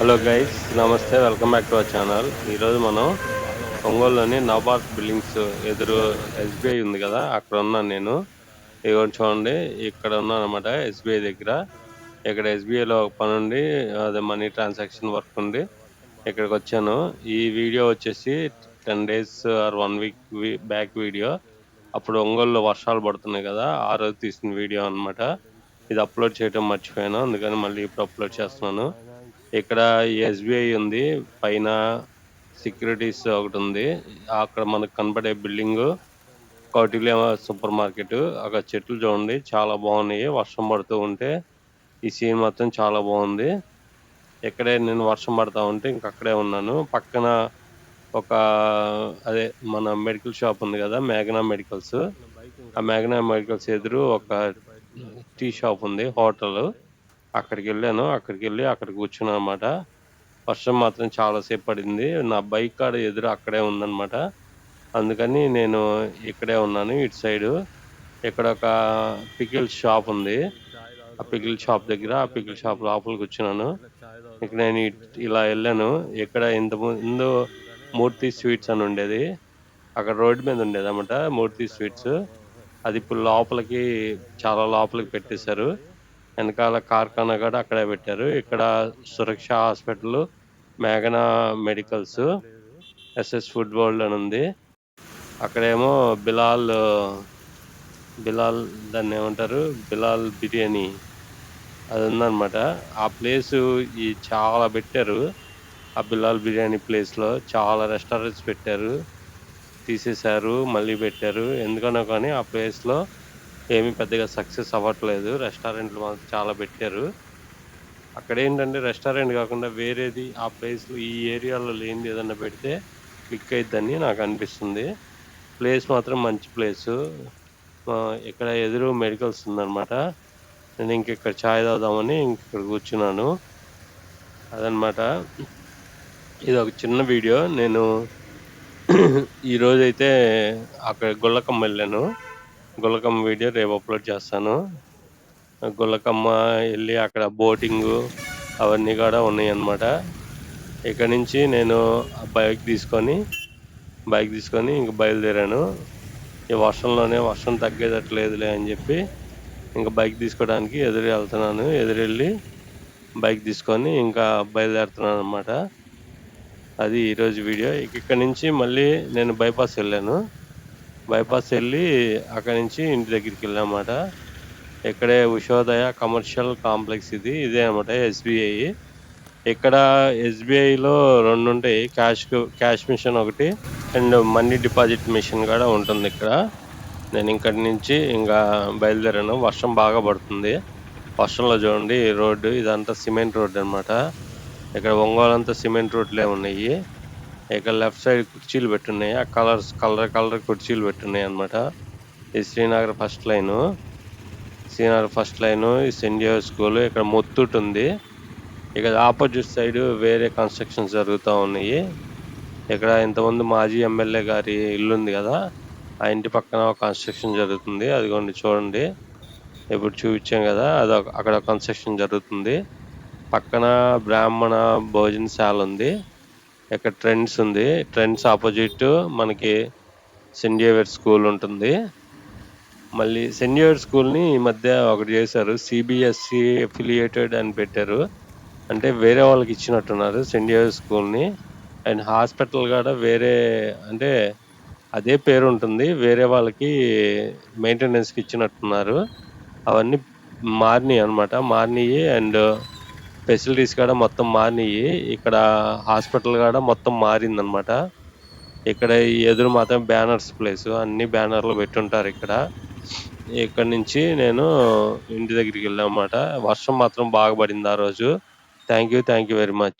Hello guys నమస్తే welcome back to our channel ఈరోజు మనం ఒంగోలులోని నవాబాద్ బిల్డింగ్స్ ఎదురు ఎస్బీఐ ఉంది కదా అక్కడ ఉన్నాను నేను. ఇదిగోండి చూడండి ఇక్కడ ఉన్నాను అనమాట ఎస్బీఐ దగ్గర. ఇక్కడ ఎస్బీఐలో ఒక పని ఉండి అదే మనీ ట్రాన్సాక్షన్ వర్క్ ఉంది. ఇక్కడికి వచ్చాను. ఈ వీడియో వచ్చేసి ten days or one week back video. అప్పుడు ఒంగోలులో వర్షాలు పడుతున్నాయి కదా ఆ రోజు తీసిన వీడియో అన్నమాట. ఇది అప్లోడ్ చేయడం మర్చిపోయాను అందుకని మళ్ళీ ఇప్పుడు అప్లోడ్ చేస్తున్నాను. ఇక్కడ ఎస్బీఐ ఉంది. పైన సెక్యూరిటీస్ ఒకటి ఉంది. అక్కడ మనకు కనబడే బిల్డింగ్ కౌటిల్య సూపర్ మార్కెట్. అక్కడ చెట్లు చూడండి. చాలా బాగున్నాయి. వర్షం పడుతూ ఉంటే ఈ సీన్ మొత్తం చాలా బాగుంది. ఇక్కడే నేను వర్షం పడతా ఉంటే ఇంక అక్కడే ఉన్నాను. పక్కన ఒక అదే మన మెడికల్ షాప్ ఉంది కదా మేఘనా మెడికల్స్. ఆ మేఘనా మెడికల్స్ ఎదురు ఒక టీ షాప్ ఉంది హోటల్. అక్కడికి వెళ్ళాను అక్కడికి వెళ్ళి అక్కడ కూర్చున్నాను అనమాట వర్షం మాత్రం చాలాసేపు పడింది. నా బైక్ కాడ ఎదురు అక్కడే ఉందన్నమాట. అందుకని నేను ఇక్కడే ఉన్నాను ఇటు సైడు. ఇక్కడ ఒక పికిల్ షాప్ ఉంది. ఆ పికిల్ షాప్ దగ్గర ఆ పికిల్ షాప్ లోపలికి కూర్చున్నాను ఇక్కడ నేను ఇలా వెళ్ళాను. ఇక్కడ ఇంత ముందు మూర్తి స్వీట్స్ అని ఉండేది. అక్కడ రోడ్డు మీద ఉండేది అనమాట మూర్తి స్వీట్స్. అది ఇప్పుడు లోపలికి చాలా లోపలికి పెట్టేశారు. వెనకాల కార్ఖానా కూడా అక్కడే పెట్టారు. ఇక్కడ సురక్ష హాస్పిటల్ మేఘనా మెడికల్స్ ఎస్ఎస్ ఫుడ్ వరల్డ్ అని ఉంది. అక్కడేమో బిలాల్ బిలాల్ దాన్ని ఏమంటారు? బిలాల్ బిర్యానీ అది ఉందన్నమాట. ఆ ప్లేస్ ఈ చాలా పెట్టారు. ఆ బిలాల్ బిర్యానీ ప్లేస్లో చాలా రెస్టారెంట్స్ పెట్టారు. తీసేశారు మళ్ళీ పెట్టారు. ఎందుకనో కానీ ఆ ప్లేస్లో ఏమీ పెద్దగా సక్సెస్ అవ్వట్లేదు. రెస్టారెంట్లు మాత్రం చాలా పెట్టారు. అక్కడ ఏంటంటే రెస్టారెంట్ కాకుండా వేరేది ఆ ప్లేస్లో ఈ ఏరియాలో లేనిది ఏదన్నా పెడితే క్లిక్ అయిద్దని నాకు అనిపిస్తుంది. ప్లేస్ మాత్రం మంచి ప్లేసు. ఇక్కడ ఎదురు మెడికల్స్ ఉందన్నమాట. నేను ఇంక ఇక్కడ ఛాయ్ తాగుదామని ఇక్కడ కూర్చున్నాను. అదనమాట ఇది ఒక చిన్న వీడియో. నేను ఈరోజైతే అక్కడ గుళ్ళకమ్మ వెళ్ళాను. గులకమ్మ వీడియో రేపు అప్లోడ్ చేస్తాను. గులకమ్మ వెళ్ళి అక్కడ బోటింగ్ అవన్నీ కూడా ఉన్నాయి అన్నమాట ఇక్కడ నుంచి నేను బైక్ తీసుకొని బైక్ తీసుకొని ఇంక బయలుదేరాను. ఈ వర్షంలోనే వర్షం తగ్గేటట్లేదులే అని చెప్పి ఇంకా బైక్ తీసుకోవడానికి ఎదురు వెళ్తున్నాను. ఎదురెళ్ళి బైక్ తీసుకొని ఇంకా బయలుదేరుతున్నాను అనమాట అది ఈరోజు వీడియో. ఇక ఇక్కడ నుంచి మళ్ళీ నేను బైపాస్ వెళ్ళాను. బైపాస్ వెళ్ళి అక్కడి నుంచి ఇంటి దగ్గరికి వెళ్ళామన్నమాట. ఇక్కడే ఉషోదయ కమర్షియల్ కాంప్లెక్స్ ఇది ఇదే అనమాట ఎస్బీఐ. ఇక్కడ ఎస్బీఐలో రెండు ఉంటాయి క్యాష్ క్యాష్ మిషన్ ఒకటి అండ్ మనీ డిపాజిట్ మిషన్ కూడా ఉంటుంది ఇక్కడ. నేను ఇక్కడి నుంచి ఇంకా బయలుదేరాను. వర్షం బాగా పడుతుంది. వర్షంలో చూడండి రోడ్డు ఇదంతా సిమెంట్ రోడ్డు అనమాట ఇక్కడ ఒంగోలంతా సిమెంట్ రోడ్లే ఉన్నాయి. ఇక్కడ లెఫ్ట్ సైడ్ కుర్చీలు పెట్టున్నాయి. ఆ కలర్స్ కలర్ కలర్ కుర్చీలు పెట్టున్నాయి అనమాట ఇది Srinagar first line. Srinagar first line ఈ సెంట్ జోసెఫ్ స్కూల్. ఇక్కడ ముత్తూట్ ఉంది. ఇక్కడ ఆపోజిట్ సైడ్ వేరే కన్స్ట్రక్షన్స్ జరుగుతూ ఉన్నాయి. ఇక్కడ ఇంతకుముందు మాజీ ఎమ్మెల్యే గారి ఇల్లు ఉంది కదా ఆ ఇంటి పక్కన ఒక కన్స్ట్రక్షన్ జరుగుతుంది. అదిగోండి చూడండి. ఇప్పుడు చూపించాం కదా అది అక్కడ కన్స్ట్రక్షన్ జరుగుతుంది. పక్కన బ్రాహ్మణ భోజనశాల ఉంది. ఇక్కడ ట్రెండ్స్ ఉంది. ట్రెండ్స్ ఆపోజిట్ మనకి సెంట్ జేవియర్ స్కూల్ ఉంటుంది. మళ్ళీ సెంట్ జేవియర్ స్కూల్ని ఈ మధ్య ఒకటి చేశారు. సిబిఎస్సి ఎఫిలియేటెడ్ అని పెట్టారు. అంటే వేరే వాళ్ళకి ఇచ్చినట్టున్నారు సెంట్ జేవియర్ స్కూల్ని. అండ్ హాస్పిటల్ కూడా వేరే అంటే అదే పేరు ఉంటుంది. వేరే వాళ్ళకి మెయింటెనెన్స్కి ఇచ్చినట్టున్నారు. అవన్నీ మారినాయి అనమాట మారినాయి అండ్ ఫెసిలిటీస్ కూడా మొత్తం మారినాయి. ఇక్కడ హాస్పిటల్ కూడా మొత్తం మారిందనమాట ఇక్కడ ఈ ఎదురు మాత్రం బ్యానర్స్ ప్లేస్. అన్ని బ్యానర్లు పెట్టుంటారు ఇక్కడ. ఇక్కడ నుంచి నేను ఇంటి దగ్గరికి వెళ్ళామన్నమాట వర్షం మాత్రం బాగా పడింది ఆ రోజు. Thank you thank you very much